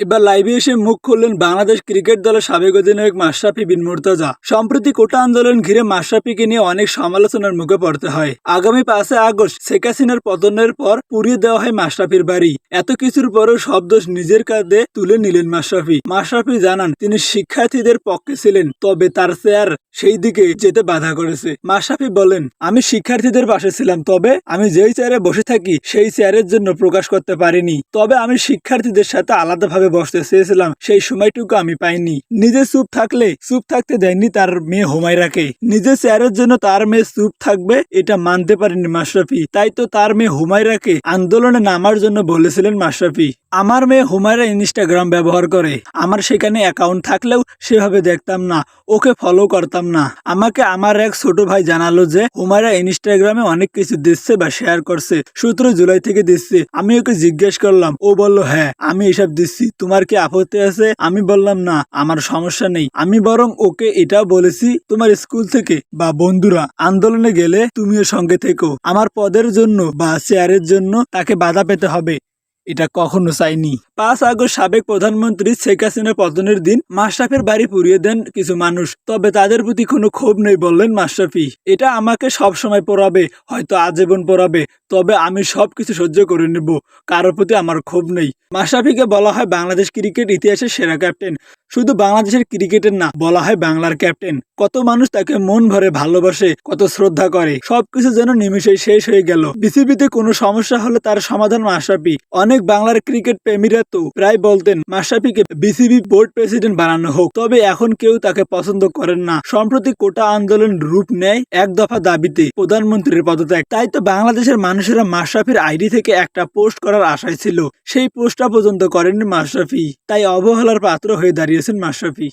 এবার লাইভে এসে মুখ খুললেন বাংলাদেশ ক্রিকেট দলের সাবেক অধিনায়ক মাশরাফি বিন মুর্তজা। সম্প্রতি কোটা আন্দোলন ঘিরে মাশরাফিকে নিয়ে অনেক সমালোচনার মুখে পড়তে হয়। আগামী পাঁচে আগস্ট শেখ হাসিনার পতনের পর পুড়িয়ে দেওয়া হয় মাশরাফির বাড়ি। এত কিছুর পরেও সব দোষ নিজের কাঁধে তুলে নিলেন মাশরাফি। মাশরাফি জানান, তিনি শিক্ষার্থীদের পক্ষে ছিলেন, তবে তার চেয়ার সেই দিকে যেতে বাধা করেছে। মাশরাফি বলেন, আমি শিক্ষার্থীদের পাশে ছিলাম, তবে আমি যেই চেয়ারে বসে থাকি, সেই চেয়ারের জন্য প্রকাশ করতে পারিনি। তবে আমি শিক্ষার্থীদের সাথে আলাদাভাবে বসতে চেয়েছিলাম, সেই সময়টুকু আমি পাইনি। নিজে চুপ থাকলে, চুপ থাকতে দেয়নি তার মেয়ে হুমায়রাকে। নিজের চেয়ারের জন্য তার মেয়ে চুপ থাকবে, এটা মানতে পারেনি মাশরাফি। তাই তো তার মেয়ে হুমায়রাকে আন্দোলনে নামার জন্য বলেছিলেন মাশরাফি। আমার মেয়ে হুমায়রা ইনস্টাগ্রাম ব্যবহার করে। আমার সেখানে অ্যাকাউন্ট থাকলেও সেভাবে দেখতাম না, ওকে ফলো করতাম না। আমাকে আমার এক ছোট ভাই জানালো যে, হুমায়রা ইনস্টাগ্রামে অনেক কিছু দিচ্ছে বা শেয়ার করছে, সতেরো জুলাই থেকে দিচ্ছে। আমি ওকে জিজ্ঞেস করলাম, ও বলল হ্যাঁ আমি এসব দিচ্ছি, তোমার কি আপত্তি আছে? আমি বললাম, না, আমার সমস্যা নেই। আমি বরং ওকে এটাও বলেছি, তোমার স্কুল থেকে বা বন্ধুরা আন্দোলনে গেলে তুমিও সঙ্গে থেকো। আমার পদের জন্য বা চেয়ারের জন্য তাকে বাধা পেতে হবে। এটা কখনো চাইনি। পাঁচ আগস্ট সাবেক প্রধানমন্ত্রী শেখ হাসিনা পতনের দিন মাশরাফির বাড়ি পুড়িয়ে দেন কিছু মানুষ। তবে তাদের প্রতি কোনো ক্ষোভ নেই বললেন মাশরাফি। এটা আমাকে সব সময় পড়াবে, হয়তো আজীবন পড়াবে। তবে আমি সবকিছু সহ্য করে নেব, কারোর প্রতি আমার ক্ষোভ নেই। মাশরাফিকে বলা হয় বাংলাদেশ ক্রিকেট ইতিহাসের সেরা ক্যাপ্টেন। শুধু বাংলাদেশের ক্রিকেটের না, বলা হয় বাংলার ক্যাপ্টেন। কত মানুষ তাকে মন ভরে ভালোবাসে, কত শ্রদ্ধা করে। সবকিছু যেন নিমিশেই শেষ হয়ে গেল। বিসিবিতে কোনো সমস্যা হলে তার সমাধান মাশরাফি। অনেক বাংলার ক্রিকেট প্রেমীরা তো প্রায় বলতেন, মাশরাফিকে বিসিবি বোর্ড প্রেসিডেন্ট বানানো হোক। তবে এখন কেউ তাকে পছন্দ করেন না। সম্প্রতি কোটা আন্দোলন রূপ নেয় এক দফা দাবিতে প্রধানমন্ত্রীর পদত্যাগ। তাই তো বাংলাদেশের মানুষেরা মাশরাফির আইডি থেকে একটা পোস্ট করার আশায় ছিল। সেই পোস্টটা পর্যন্ত করেননি মাশরাফি। তাই অবহেলার পাত্র হয়ে দাঁড়িয়েছেন মাশরাফি।